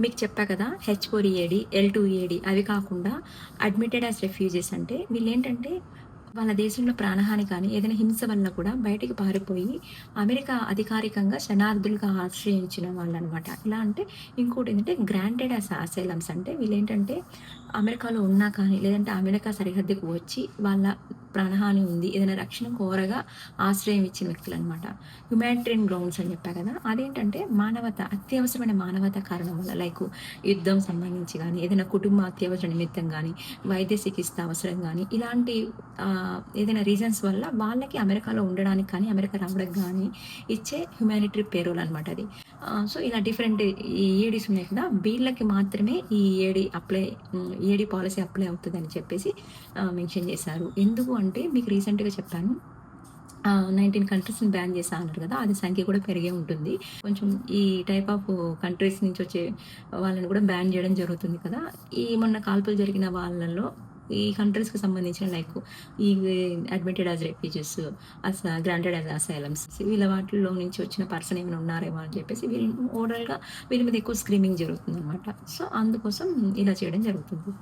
మీకు చెప్పా కదా H four EAD L two EAD అవి కాకుండా అడ్మిటెడ్ యాజ్ రెఫ్యూజెస్ అంటే వీళ్ళు ఏంటంటే వాళ్ళ దేశంలో ప్రాణహాని కానీ ఏదైనా హింస వల్ల కూడా బయటికి పారిపోయి అమెరికా అధికారికంగా శనార్థులుగా ఆశ్రయించిన వాళ్ళు అనమాట ఎలా అంటే ఇంకోటి ఏంటంటే గ్రాంటెడ్ యాజ్ అసైలమ్స్ అంటే వీళ్ళు ఏంటంటే అమెరికాలో ఉన్నా కానీ లేదంటే అమెరికా సరిహద్దుకు వచ్చి వాళ్ళ ప్రాణహాని ఉంది. ఏదైనా రక్షణ కోరగా ఆశ్రయం ఇచ్చిన వ్యక్తులు అనమాట హ్యుమానిటరియన్ గ్రౌండ్స్ అని చెప్పా కదా అదేంటంటే మానవత అత్యవసరమైన మానవత కారణం వల్ల లైక్ యుద్ధం సంబంధించి కానీ ఏదైనా కుటుంబ అత్యవసర నిమిత్తం కానీ వైద్య చికిత్స అవసరం కానీ ఇలాంటి ఏదైనా రీజన్స్ వల్ల వాళ్ళకి అమెరికాలో ఉండడానికి కానీ అమెరికా రావడానికి కానీ ఇచ్చే హ్యుమానిటరీ పేరోల్ అనమాట అది. సో ఇలా డిఫరెంట్ ఈ ఏడీస్ ఉన్నాయి కదా వీళ్ళకి మాత్రమే ఈ AD apply AD policy apply అవుతుంది అని చెప్పేసి మెన్షన్ చేశారు. ఎందుకు అంటే మీకు రీసెంట్గా చెప్పాను. నైన్టీన్ కంట్రీస్ని బ్యాన్ చేస్తా అన్నారు కదా అది సంఖ్య కూడా పెరిగే ఉంటుంది. కొంచెం ఈ టైప్ ఆఫ్ కంట్రీస్ నుంచి వచ్చే వాళ్ళని కూడా బ్యాన్ చేయడం జరుగుతుంది కదా. ఈ మొన్న కాల్పులు జరిగిన వాళ్ళలో ఈ కంట్రీస్కి సంబంధించిన లైక్ ఈ admitted as refugees as granted as asylums వీళ్ళ వాటిల్లో నుంచి వచ్చిన పర్సన్ ఏమైనా ఉన్నారేమో అని చెప్పేసి వీళ్ళు ఓవరాల్గా వీళ్ళ మీద ఎక్కువ స్క్రీమింగ్ జరుగుతుంది అనమాట సో అందుకోసం ఇలా చేయడం జరుగుతుంది.